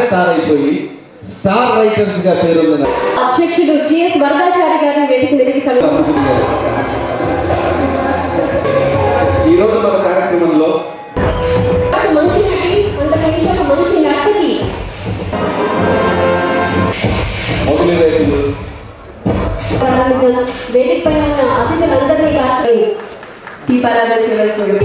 Star అయిపోయి star రైటర్స్గా పేరుంది. అధ్యక్షుడు జిఎస్ వరదాచారి గారిని వేదిక సమీప ఈ రోజు మన కార్యక్రమంలో వేదిక పైన అతిథులందరినీ కాదు దీపారాధన చేయవలసి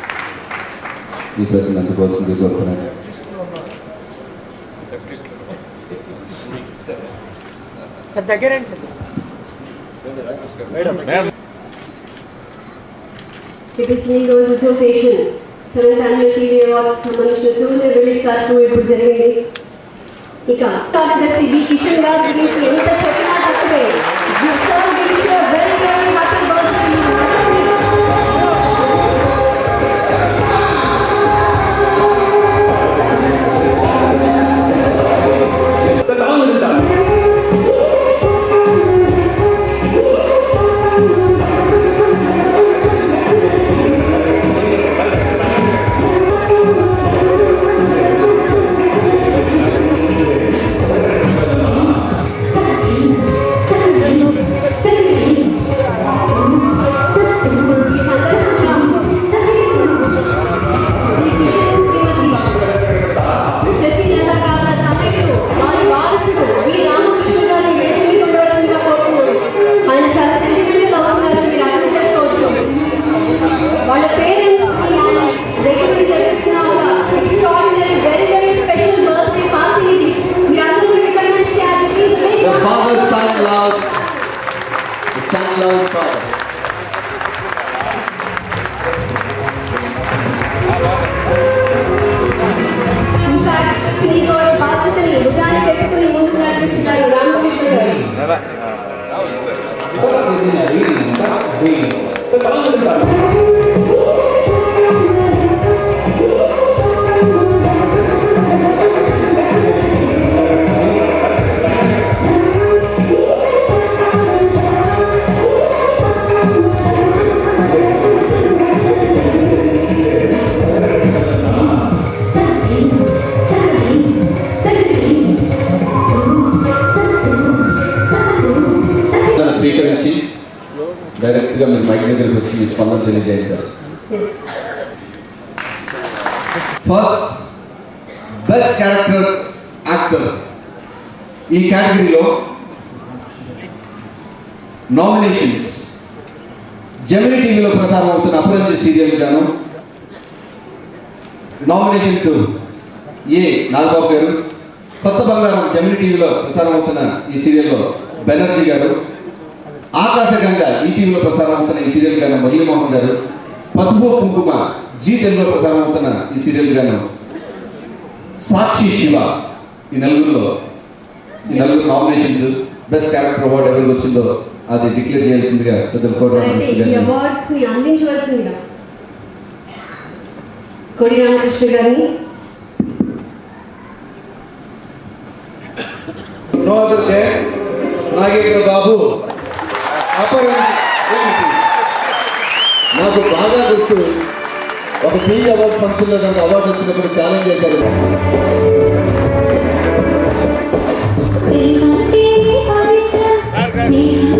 ఈ ప్రశ్న అందుకోవాల్సింది కోరుతున్నాను సార్ దగ్గరండి సార్ టిపిస్ని రోజు association seventh annual TV awards సంబంధించిన సూర్య రిలీజ్ కార్యక్రమం ఇప్పుడు జరిగింది ఇక కార్యదర్శి బి కిషన్ గారి గురించి ఎంత చెప్పినా తక్కువే Download, the Download Brothers. What is it స్వీకరించి డైరెక్ట్గా మీరు మైక్ దగ్గరికి వచ్చి మీ స్పందన తెలియజేశారు as first best character actor ఈ కేటగిరీలో నామినేషన్స్ జమినీ టీవీలో ప్రసారం అవుతున్న అపరంజి సీరియల్ గాను నామినేషన్ టు ఏ నాగబాబు గారు కొత్త బంగారం జమినీ టీవీలో ప్రసారం అవుతున్న ఈ సీరియల్లో బెనర్జీ గారు ఆకాశగంగా ఈ టీవీలో ప్రసారం అవుతున్న ఈ సీరియల్ గాను మురళీమోహన్ గారు. పసుపు కుంకుమ జీ తెలుగులో ప్రసారం అవుతున్న ఈ సీరియల్ గాను సాక్షి శివ. ఈ నలుగురిలో ఈ నలుగురు నామినేషన్స్ బెస్ట్ క్యారెక్టర్ అవార్డు ఎవరికి వచ్చిందో అది డిక్లేర్ చేయాల్సిందిగా పెద్దలు అందించవలసిందిగా కొడి రామకృష్ణ గారిని. నాగేంద్ర బాబు నాకు బాగా గుర్తు ఒక టీవీ అవార్డు ఫంక్షన్లో నాకు అవార్డు వచ్చినప్పుడు ఛాలెంజ్ చేశారు ప్రేమంటే పవిత్ర స్నేహం